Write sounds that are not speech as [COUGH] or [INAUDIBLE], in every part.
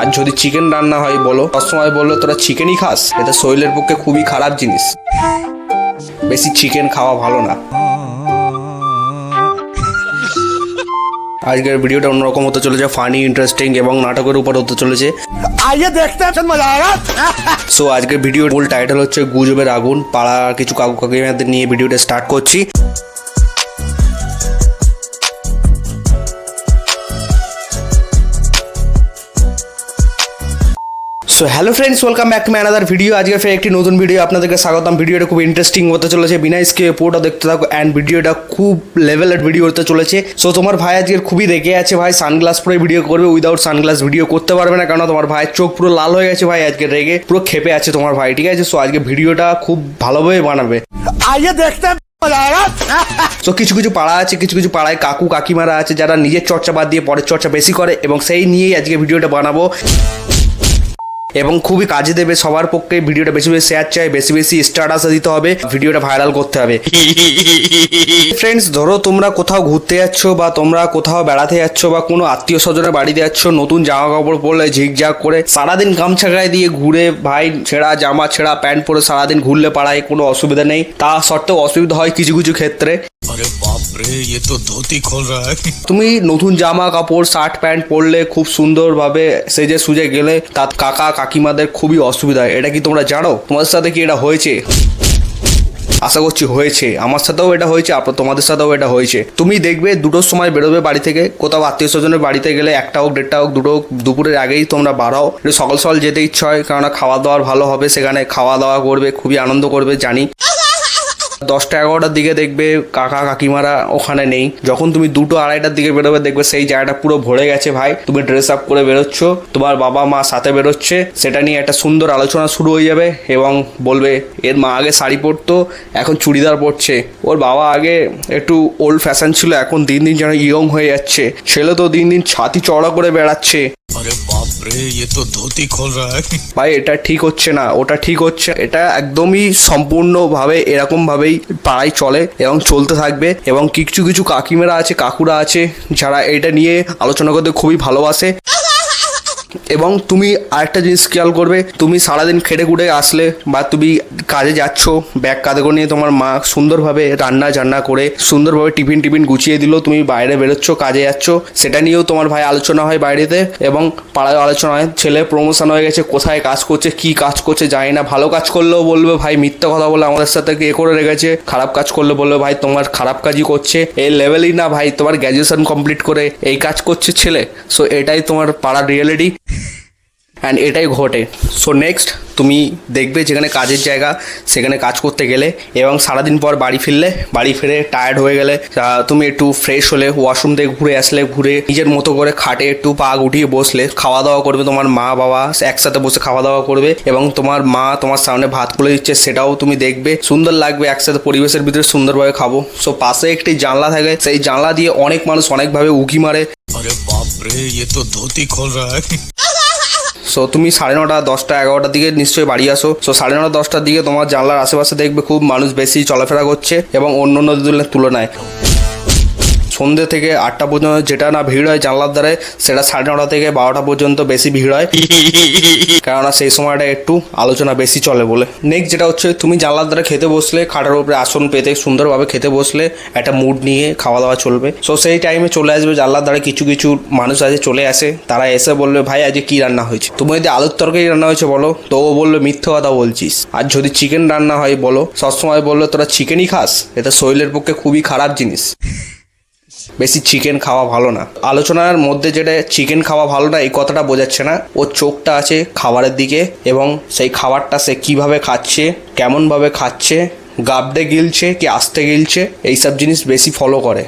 আর যদি চিকেন রান্না হয় বলো সবসময় বলল তোরা চিকেনই খাস? এটা শরীরের পক্ষে খুবই খারাপ জিনিস। বেশি চিকেন খাওয়া ভালো না। আজকের ভিডিওটা অন্যরকম হতে চলেছে ফানি ইন্টারেস্টিং এবং নাটকের উপর হতে চলেছে। সো আজকের ভিডিওর মূল টাইটেল হচ্ছে গুজবের আগুন। পাড়া কিছু কাকু কাকিমাদের নিয়ে ভিডিওটা স্টার্ট করছি। So hello friends welcome back to my another video আজকে ফের একটি নতুন ভিডিও আপনাদেরকে স্বাগতম। ভিডিওটা খুব ইন্টারেস্টিং হতে চলেছে। বিনা স্কে পুরোটা দেখতে থাকো। অ্যান্ড ভিডিওটা খুব লেভেলের ভিডিও হতে চলেছে। সো তোমার ভাই আজকে খুবই দেখে আছে ভাই। সানগ্লাস পরে ভিডিও করবে। উইদাউট সানগ্লাস ভিডিও করতে পারবে না। কারণ তোমার ভাইয়ের চোখ পুরো লাল হয়ে গেছে ভাই। আজকে রেগে পুরো খেপে আছে তোমার ভাই। ঠিক আছে? সো আজকে ভিডিওটা খুব ভালোভাবে বানাবে। আইয়ে দেখতে তো কিছু কিছু পাড়া আছে। কিছু কিছু পাড়ায় কাকু কাকিমারা আছে। যারা নিজের চর্চা বাদ দিয়ে পরের চর্চা বেশি করে। এবং সেই নিয়েই আজকে ভিডিওটা বানাবো। এবং খুবই কাজে দেবে সবার পক্ষে ভিডিওটা বেশি বেশি শেয়ার চাই বেশি বেশি স্ট্যাটাস দিতে হবে ভিডিওটা ভাইরাল করতে হবে। [LAUGHS] ফ্রেন্ডস ধরো তোমরা কোথাও ঘুরতে যাচ্ছ বা তোমরা কোথাও বেড়াতে যাচ্ছ বা কোনো আত্মীয় স্বজনের বাড়িতে যাচ্ছ নতুন জামা কাপড় পরলে ঝিকঝাক করে সারাদিন গামছা গায়ে দিয়ে ঘুরে ভাই ছেঁড়া জামা ছেঁড়া প্যান্ট পরে সারাদিন ঘুরলে পাড়ায় কোনো অসুবিধা নেই। তা সত্ত্বেও অসুবিধা হয় কিছু কিছু ক্ষেত্রে। अरे बाप रे ये तो धोती खोल रहा है তুমি নতুন জামা কাপড় শার্ট প্যান্ট পরলে খুব সুন্দরভাবে সেজে সুজে গেলে তার কাকা কাকিমাদের খুবই অসুবিধা হয় এটা কি তোমরা জানো তোমাদের সাথে কি এটা হয়েছে আশা করছি হয়েছে আমার সাথেও এটা হয়েছে আপনার তোমাদের সাথেও এটা হয়েছে তুমি দেখবে দুটোর সময় বেরোবে বাড়ি থেকে কোথাও আত্মীয় স্বজনের বাড়িতে গেলে একটা হোক দেড়টা হোক দুটো হোক দুপুরের আগেই তোমরা বাড়াও একটু সকাল সকাল যেতে ইচ্ছা হয় কেননা খাওয়া দাওয়ার ভালো হবে সেখানে খাওয়া দাওয়া করবে খুবই আনন্দ করবে জানি দশটা এগারোটার দিকে দেখবে কাকা, কাকিমারা ওখানে নেই। যখন তুমি দুটো আড়াইটার দিকে বেরোবে, দেখবে সেই জায়গাটা পুরো ভরে গেছে ভাই। তুমি ড্রেস আপ করে বেরোচ্ছ, তোমার বাবা মা সাথে বেরোচ্ছে। সেটা নিয়ে একটা সুন্দর আলোচনা শুরু হয়ে যাবে এবং বলবে, এর মা আগে শাড়ি পরতো, এখন চুড়িদার পরছে। ওর বাবা আগে একটু ওল্ড ফ্যাশন ছিল, এখন দিন দিন যেন ইয়ং হয়ে যাচ্ছে। ছেলে তো দিন দিন ছাতি চড়া করে বেড়াচ্ছে। আরে বাপ এ তো ধুতি খোল রা। ভাই, এটা ঠিক হচ্ছে না, ওটা ঠিক হচ্ছে। এটা একদমই সম্পূর্ণভাবে এরকম ভাবেই পাড়ায় চলে এবং চলতে থাকবে এবং কিছু কিছু কাকিমেরা আছে, কাকুরা আছে, যারা এটা নিয়ে আলোচনা করতে খুবই ভালোবাসে। এবং তুমি আরেকটা জিনিস খেয়াল করবে, তুমি সারাদিন খেটে খুঁটে আসলে বা তুমি কাজে যাচ্ছ, ব্যাগ কাঁধে করে নিয়ে তোমার মা সুন্দরভাবে রান্না জান্না করে সুন্দরভাবে টিফিন টিফিন গুছিয়ে দিল, তুমি বাইরে বেরোচ্ছ, কাজে যাচ্ছ, সেটা নিয়েও তোমার ভাই আলোচনা হয় বাইরেতে এবং পাড়ায় আলোচনা হয়, ছেলে প্রমোশন হয়ে গেছে, কোথায় কাজ করছে, কি কাজ করছে জানি না, ভালো কাজ করলেও বলবে, ভাই মিথ্যা কথা বলে আমাদের সাথে এ করে রেখেছে, খারাপ কাজ করলে বলবে, ভাই তোমার খারাপ কাজই করছে, এই লেভেলই না ভাই, তোমার গ্র্যাজুয়েশন কমপ্লিট করে এই কাজ করছে ছেলে। সো এটাই তোমার পাড়ার রিয়েলিটি অ্যান্ড এটাই ঘটে। সো নেক্সট তুমি দেখবে যেখানে কাজের জায়গা, সেখানে কাজ করতে গেলে এবং সারাদিন পর বাড়ি ফিরলে, বাড়ি ফিরে টায়ার্ড হয়ে গেলে তুমি একটু ফ্রেশ হলে ওয়াশরুম থেকে ঘুরে আসলে, ঘুরে নিজের মতো করে খাটে একটু পা গুটিয়ে বসলে খাওয়া দাওয়া করবে তোমার মা, বাবা, একসাথে বসে খাওয়া দাওয়া করবে এবং তোমার মা তোমার সামনে ভাত খুলে দিচ্ছে, সেটাও তুমি দেখবে। সুন্দর লাগবে, একসাথে পরিবেশের ভিতরে সুন্দরভাবে খাব। সো পাশে একটি জানলা থাকে, সেই জানলা দিয়ে অনেক মানুষ অনেকভাবে উঁকি মারে। আরে বাপরে, এ তো খোল সো তুমি সাড়ে নটা, দশটা, এগারোটার দিকে নিশ্চয়ই বাড়ি আসো। সো সাড়ে নটা, দশটার দিকে তোমার জানলার আশেপাশে দেখবে খুব মানুষ বেশি চলাফেরা করছে এবং অন্য অন্য তুলনায়। সন্ধ্যে থেকে আটটা পর্যন্ত যেটা না ভিড় হয় জানলার দ্বারে সেটা সাড়ে নটা থেকে বারোটা পর্যন্ত বেশি ভিড় হয়। [LAUGHS] কেননা সেই সময়টা একটু আলোচনা বেশি চলে বলে। নেক্সট যেটা হচ্ছে তুমি জানলার ধারে খেতে বসলে খাটার উপরে আসন পেতে সুন্দরভাবে খেতে বসলে একটা মুড নিয়ে খাওয়া দাওয়া চলবে। সো সেই টাইমে চলে আসবে জানলার ধারে কিছু কিছু মানুষ আছে চলে আসে। তারা এসে বলবে ভাই আজকে কি রান্না হয়েছে? তুমি যদি আলুর তরকারি রান্না হয়েছে বলো তো ও বলবে মিথ্যে কথা বলছিস। আর যদি চিকেন রান্না হয় বলো সবসময় বলল তোরা চিকেনই খাস? এটা শরীরের পক্ষে খুবই খারাপ জিনিস। বেশি চিকেন খাওয়া ভালো না আলোচনার মধ্যে যেটা চিকেন খাওয়া ভালো না এই কথাটা বোঝাচ্ছে না ওর চোখটা আছে খাবারের দিকে এবং সেই খাবারটা সে কিভাবে খাচ্ছে কেমনভাবে খাচ্ছে গাবডে গিলছে কি আস্তে গিলছে এইসব জিনিস বেশি ফলো করে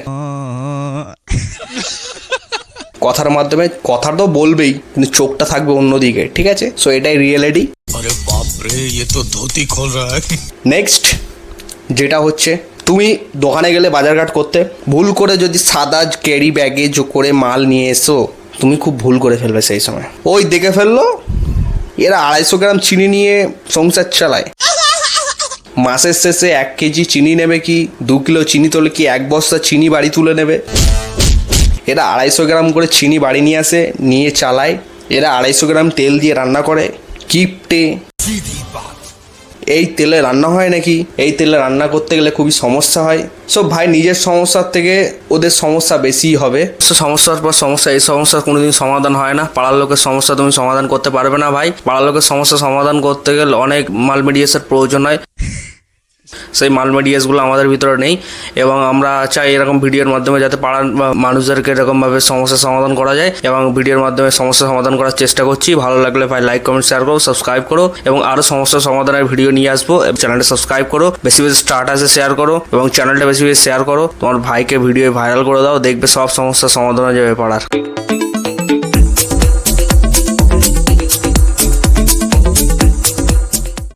কথার মাধ্যমে কথা তো বলবেই কিন্তু চোখটা থাকবে অন্যদিকে ঠিক আছে সো এটাই রিয়েলিটি अरे बाप रे ये तो धोती खोल रहा है নেক্সট যেটা হচ্ছে তুমি দোকানে গেলে বাজারঘাট করতে, ভুল করে যদি সাদা ক্যারি ব্যাগে করে মাল নিয়ে এসো, তুমি খুব ভুল করে ফেলবে সেই সময়। ওই দেখে ফেলল, এরা আড়াইশো গ্রাম চিনি নিয়ে সংসার চালায়। মাসের শেষে এক কেজি চিনি নেবে কি, দু কিলো চিনি তোলে কি এক বস্তা চিনি বাড়ি তুলে নেবে? এরা আড়াইশো গ্রাম করে চিনি বাড়ি নিয়ে আসে, নিয়ে চালায়। এরা আড়াইশো গ্রাম তেল দিয়ে রান্না করে। কিপটে। এই তেলে রান্না হয় নাকি? এই তেলে রান্না করতে গেলে খুবই সমস্যা হয়। সো ভাই, নিজের সমস্যার থেকে ওদের সমস্যা বেশিই হবে। সো সমস্যার পর সমস্যা, এই সমস্যার কোনোদিন সমাধান হয় না। পাড়ার লোকের সমস্যা তুমি সমাধান করতে পারবে না, ভাই। পাড়ার লোকের সমস্যা সমাধান করতে গেলে অনেক মাল মিডিয়েসের প্রয়োজন হয়। সেই মালমেডিয়াসগুলো আমাদের ভিতরে নেই এবং আমরা চাই এরকম ভিডিওর মাধ্যমে যাতে পাড়ার মানুষদেরকে এরকমভাবে সমস্যার সমাধান করা যায় এবং ভিডিওর মাধ্যমে সমস্যা সমাধান করার চেষ্টা করছি। ভালো লাগলে ভাই লাইক কমেন্ট শেয়ার করো সাবস্ক্রাইব করো এবং আরও সমস্যা সমাধানের ভিডিও নিয়ে আসব। চ্যানেলটা সাবস্ক্রাইব করো, বেশি বেশি স্টার্টাসে শেয়ার করো এবং চ্যানেলটা বেশি বেশি শেয়ার করো। তোমার ভাইকে ভিডিও ভাইরাল করে দাও, দেখবে সব সমস্যার সমাধান হয়ে যাবে পাড়ার।